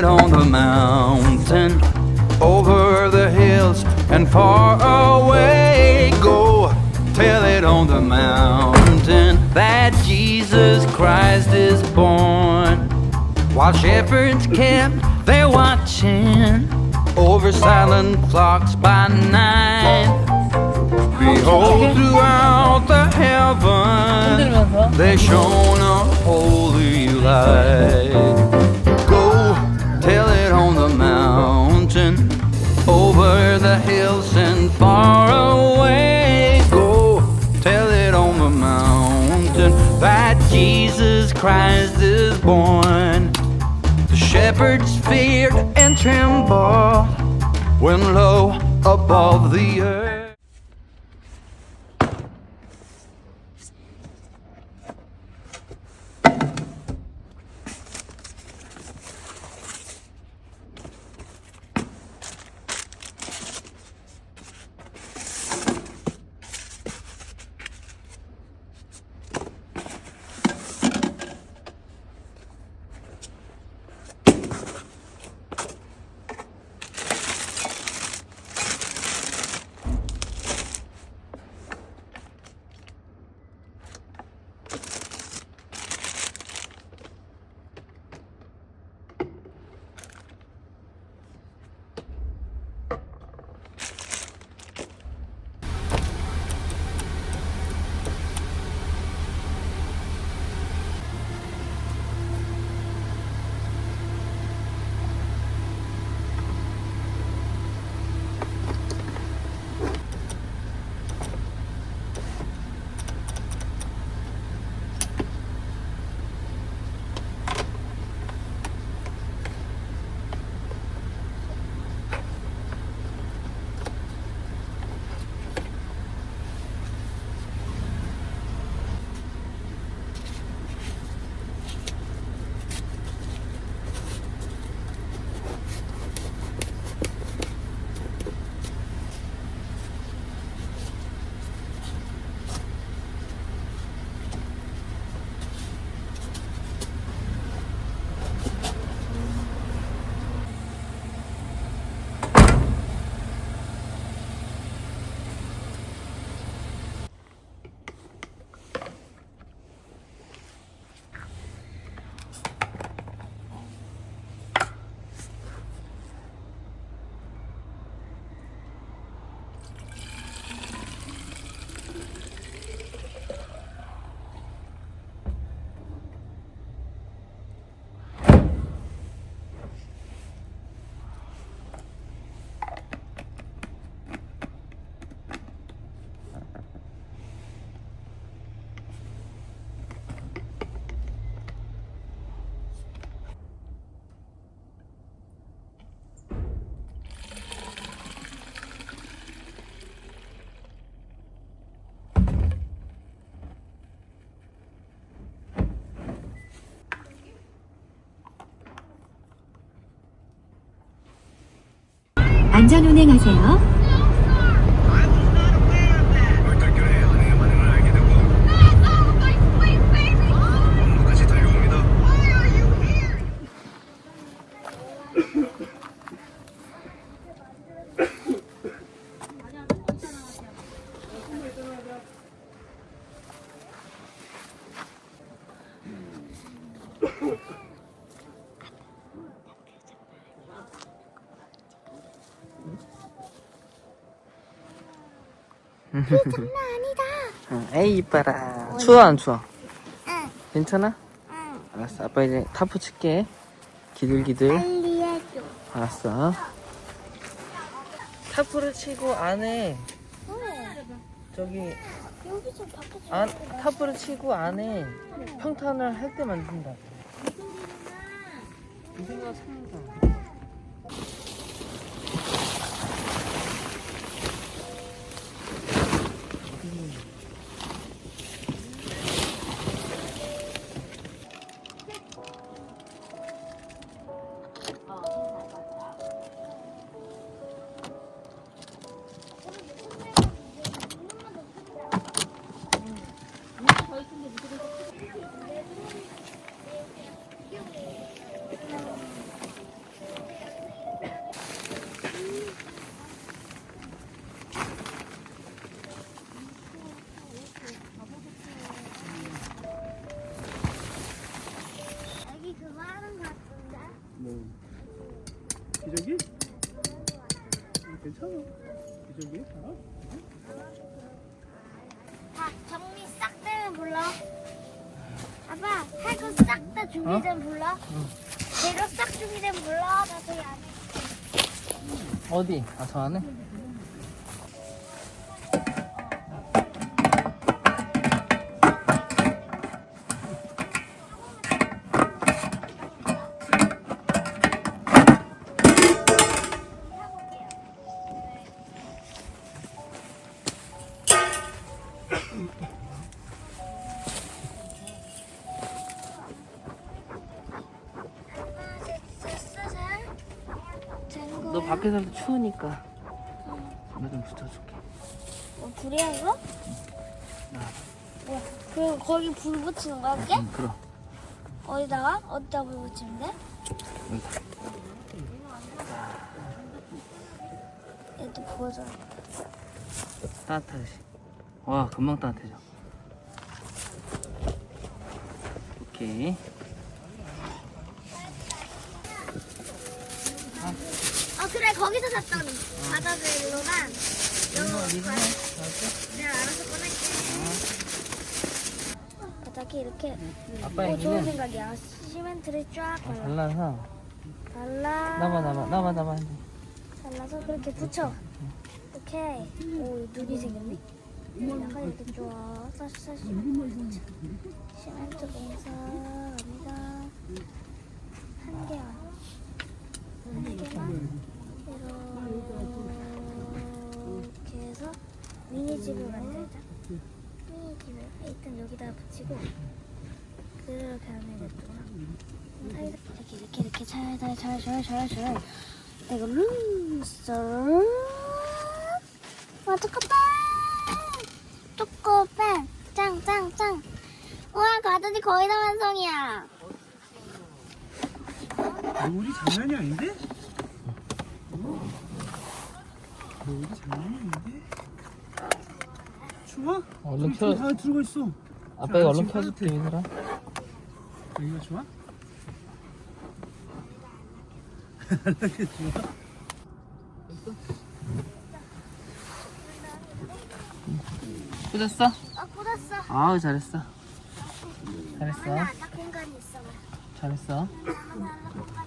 it on the mountain, over the hills and far away. Go tell it on the mountain that Jesus Christ is born. While shepherds kept their watching over silent flocks by night. Behold, throughout the heaven, they shone a holy light the mountain, over the hills and far away. Go tell it on the mountain that Jesus Christ is born. The shepherds feared and trembled when low above the earth. 안전 운행하세요. 얼떨결에 은행의 반응을 알게 되고 다시 달려옵니다. 응, 에이 이뻐라. 추워 안 추워? 응. 괜찮아? 응. 알았어. 아빠 이제 타프 칠게. 기들기들 빨리 해줘. 알았어. 타프를 치고 안에 저기 여기서 밖에 안 타프를 치고 안에 평탄을 할 때 만든다. 이 생각 참다 준비되면 불러. 재료 싹 준비되면 불러. 나 저기 안에. 어디? 아, 저 안에? 할때 추우니까. 나좀 붙여줄게. 어, 불이야 이거? 뭐야? 그리고 거기 불 붙이는 거야 그게? 응, 그럼. 어디다가? 어디다 불 붙이면 돼? 여기다. 얘도 보여줘. 따뜻하지. 와, 금방 따뜻해져. 오케이. 아 그래 거기서 샀더니 바다별로만 가. 내가 알아서 꺼낼게. 바닥에 이렇게 아빠 오 좋은 얘기는 생각이야. 시멘트를 쫙 발라. 발라서. 발라. 나봐, 나봐, 나봐, 나봐. 발라서 그렇게 붙여. 오케이 오 눈이 생겼네. 여기다가 이렇게 쫙 사시 사시. 붙여 시멘트 공사 갑니다 한 개만 한 개만 이렇게 해서 미니집을 만들자 미니집을 일단 여기다 붙이고 그렇게 이렇게 이렇게 이렇게 잘잘 잘 잘 잘잘 이거 룸서 와 초코빵 초코빵 짱짱짱 우와 가든이 거의 다 완성이야 우리 장난이 아닌데? 어? 우리 장난이 아닌데? 추워? 얼른 저기 켜. 다 들어가 있어. 아빠가 얼른 지금 켜줄게, 얘들아. 여기가 좋아? 이렇게 좋아? 꽂았어? 어 굳었어 아우, 잘했어. 잘했어. 하나 나 공간이 있어 그래. 잘했어. 하나 하나 공간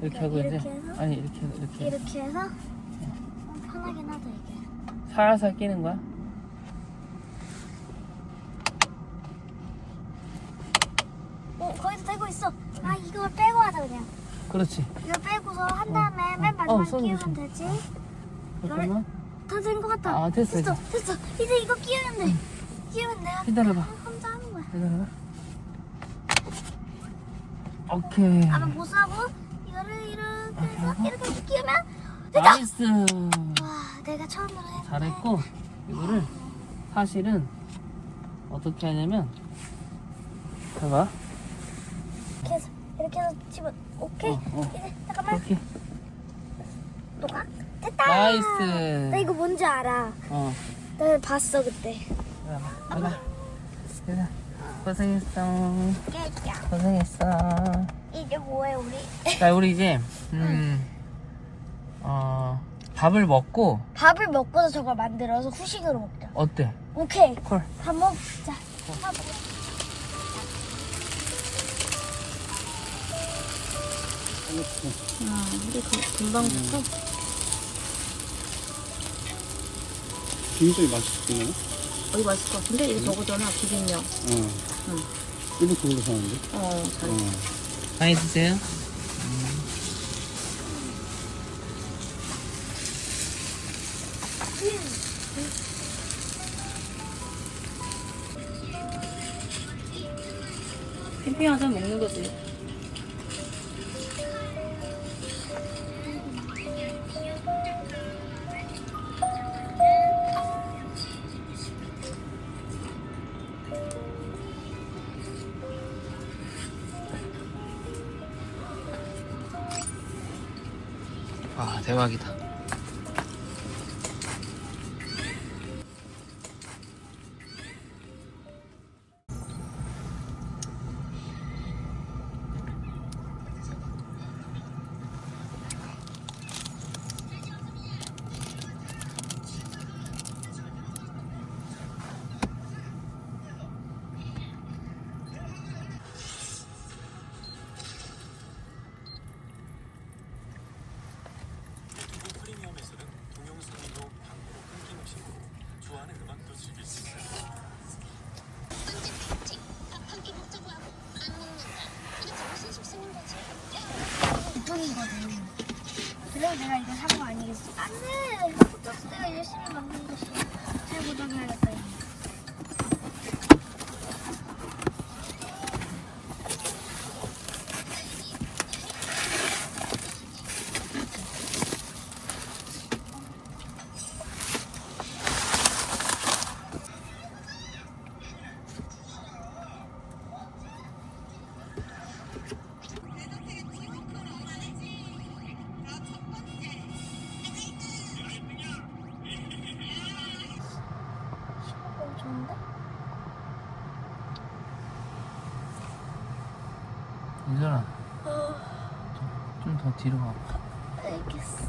이 이렇게 하고 이렇게 이제. 해서? 아니, 이렇게, 이렇게. 이렇게 해서 어, 편하긴 하다 이게 살살 끼는 거야? 어 거기서 대고 있어 아 이걸 빼고 하자 그냥 그렇지. 이거 빼고서 한 다음에 맨 어, 마지막에 손 끼우면 조심. 되지 잠깐만. 다 된 것 같아 아, 됐어, 됐어 됐어 이제 이거 끼우면 돼 끼우면 내가 기다려봐. 혼자 하는 거야 기다려봐. 오케이. 아마 이거를 이렇게 끼우면 됐다 나이스. 와 내가 처음으로 해 잘했고, 이거를 사실은 어떻게 하냐면, 봐봐. 이렇게 해서 이렇게 해서 집어 오케이 어, 어. 이제 잠깐만 이렇게. 또가 됐다 나이스. 나 이거 뭔지 알아 어. 나 봤어 그때 봐봐. 봐봐. 얘들아, 고생했어. 깨자 고생했어. 이제 뭐해 우리? 자, 우리 이제, 음, 어, 밥을 먹고, 밥을 먹고서 저걸 만들어서 후식으로 먹자. 어때? 오케이. 콜. 밥 먹자. 밥 먹자. 금방 붙어? 굉장히 맛있겠네. 맛있을 것 같은데? 이거 저거잖아, 비빔면. 어. 응. 일본 그걸로 사는데. 어, 잘. 어. 많이 드세요. 캠핑하자 먹는 거지. 와, 대박이다. 내가 이거 산거 아니겠어? 안 돼! 포토스 내가 열심히 만든 유전아. 좀 더 뒤로 가봐. 알겠어.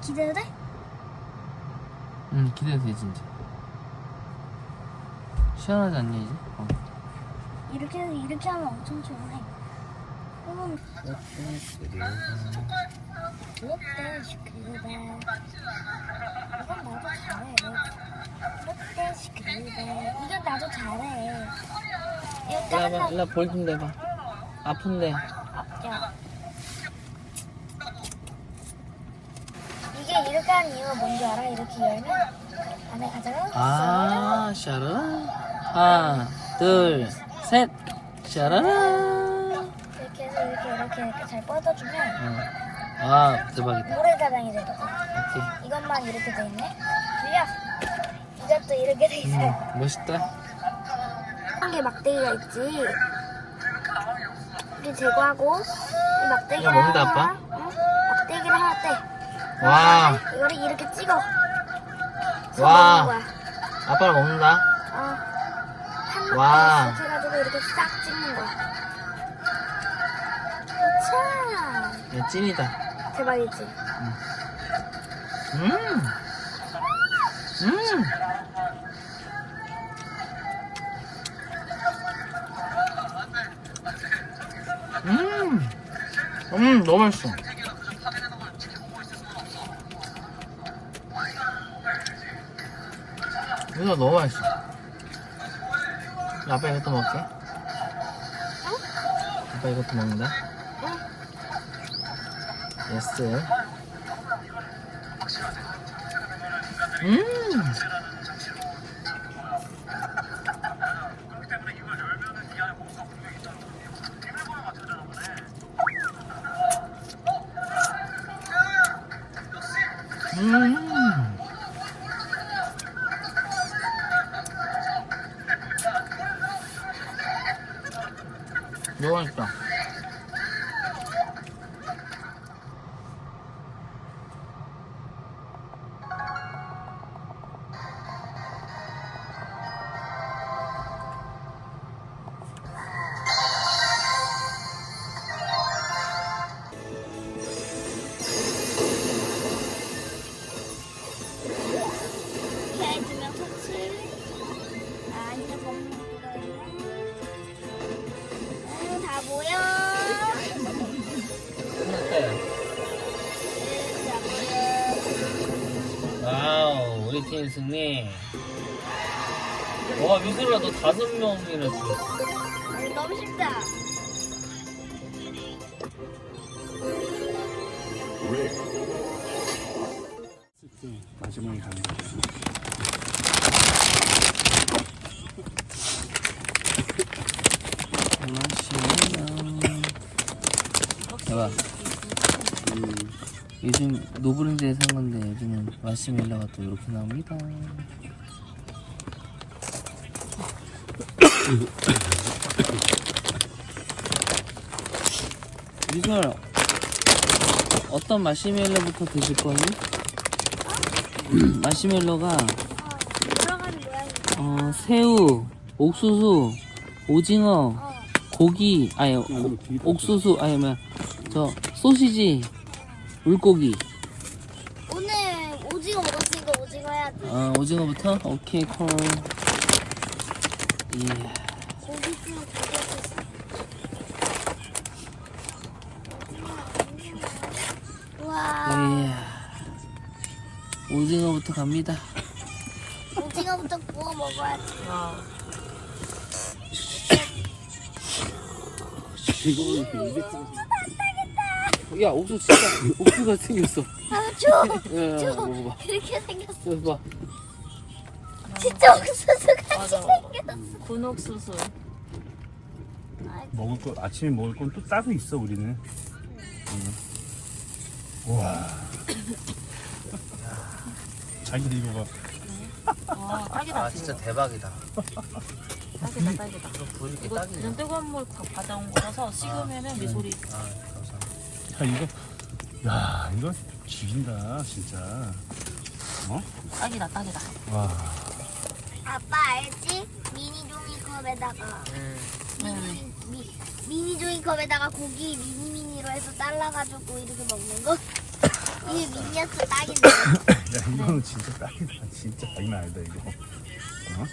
기대도 돼? 응, 기대돼, 진짜. 시원하지 않냐, 이제? 어. 이렇게 해서 이렇게 하면 엄청 좋아해. 그러면 롯데 시크릿 이건 나도 잘해. 롯데 시크릿 이건 나도 잘해. 일로 와봐, 일로 와, 볼좀 내봐. 아픈데. 야. 이게 이렇게 하는 이유가 뭔지 알아? 이렇게 열면 안에 가자고 아, 샤라라. 하나, 둘, 셋. 샤라라. 이렇게 해서 이렇게 이렇게 이렇게 잘 뻗어주면 응. 아, 대박이다. 모래가장이 되거든. 오케이. 이것만 이렇게 돼 있네. 들려? 이것도 이렇게 돼 있어요. 음, 멋있다. 한 개 막대기가 있지. 이렇게 제거하고 이 막대기를 이거 하나, 아빠? 응? 막대기를 하나 떼. 와, 이거를 이렇게 찍어. 와. 먹는 거야. 아빠를 먹는다. 어. 한 와. 해가지고 이렇게 싹 찍는 거야. 자, 야, 찐이다. 대박이지. 음. 음. 음. 음, 너무 맛있어. 이거 너무 맛있어. 아빠 이것도 먹을게. 아빠 이것도 먹는다. 예스. 음. 음. 팀 승리. 와 미술아 너 다섯 명이나 죽였어. 너무 쉽다. 마지막에 가는 거. 대박. 요즘 노브랜드에 산 건데 요즘은 마시멜로가 또 이렇게 나옵니다. 미술 어떤 마시멜로부터 드실 거니? 마시멜로가. 어, 새우, 옥수수, 오징어, 고기, 아니 오- 옥수수, 아니 뭐야 저 소시지, 물고기. 오늘 오징어 먹었으니까 오징어 해야지. 어, 오징어부터 오케이 콜. 예. 와, 예. 오징어부터 갑니다. 오징어부터 구워 먹어야지. 이거 이렇게 200g. 야 옥수수 진짜 옥수수가 생겼어. 아, 줘. 야, 야, 줘. 먹어봐. 이렇게 생겼어. 봐. 진짜 옥수수 같이 맞아. 생겼어. 군옥수수. 먹을 거 아침에 먹을 건 또 따로 있어 우리는. 와. 자기들 이거 봐. 와, 딱이다. 아 진짜 대박이다. 딱이다, 딱이다. 이거 보이게 이거 딱이네. 그냥 뜨거운 물 가- 가져온 거라서 식으면은 미소리. 아 감사합니다. 야 이거. 야 이거 죽인다 진짜. 딱이다, 딱이다. 와. 아빠 알지? 미니 종이컵에다가 미니, 미, 미니 종이컵에다가 고기 미니 미니로 해서 잘라가지고 이렇게 먹는 거? 이게 미니어처 딱인데. 야 이거는 진짜 딱이다. 진짜 장난 아니다 이거. 어?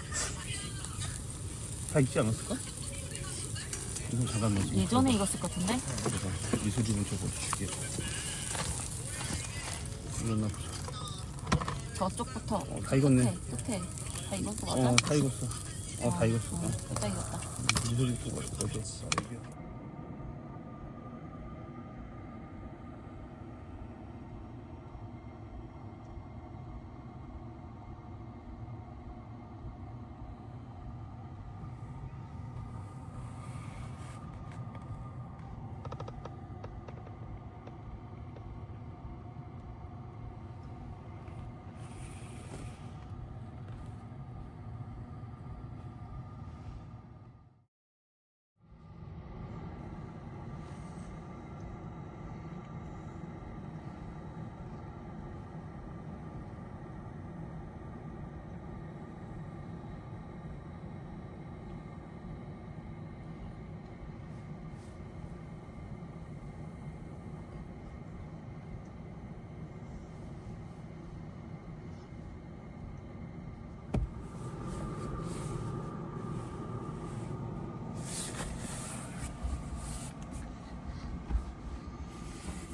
다 있지 않았을까? 이거 잠깐 넣지. 예전에 익었을 것 같은데? 미소주는 저거 죽게. 이거나 저쪽부터. 어, 다 익었네. 끝에, 끝에. 다거 맞아? 어, 다 익었어. 어, 다 익었어. 어, 다 익었다. 미소주도 어디였어? 이게.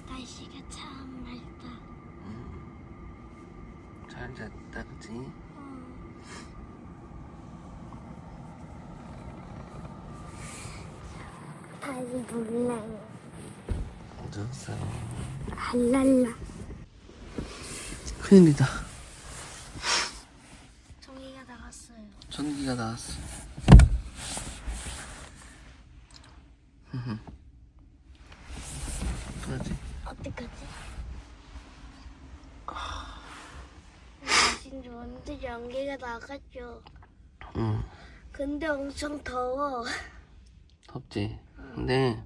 날씨가 참 맑다. 잘 잤다 그지? 다시 볼래. 어졌어. 알랄라. 큰일이다. 종이가 나갔어요. 전기가 나왔어. 어떡하지? 어떡하지? 날씨는 좋은데 연기가 나갔죠. 응, 근데 엄청 더워. 덥지. 근데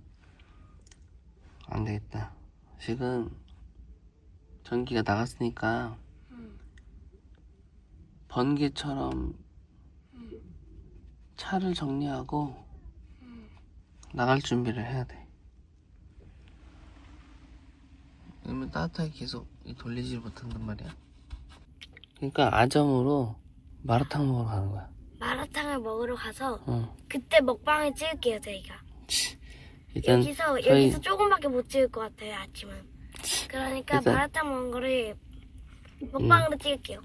안 되겠다. 지금 전기가 나갔으니까 번개처럼 차를 정리하고 나갈 준비를 해야 돼. 그러면 따뜻하게 계속 이 돌리지 못한단 말이야. 그러니까 아점으로 마라탕 먹으러 가는 거야. 마라탕을 먹으러 가서 어. 그때 먹방을 찍을게요 저희가. 일단 여기서 저희 여기서 조금밖에 못 찍을 것 같아요 아침은. 그러니까 일단- 마라탕 먹은 거를 먹방으로 찍을게요.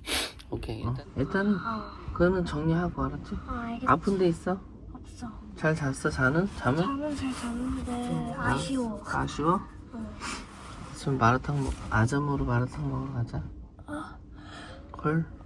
오케이 일단 일단은 그거는 정리하고 알았지? 아픈 데 있어? 없어. 잘 잤어 자는? 잠은? 잠은 잘 잤는데 아쉬워. 아쉬워? 지금 마라탕 먹 아점으로 마라탕 먹으러 가자 clear?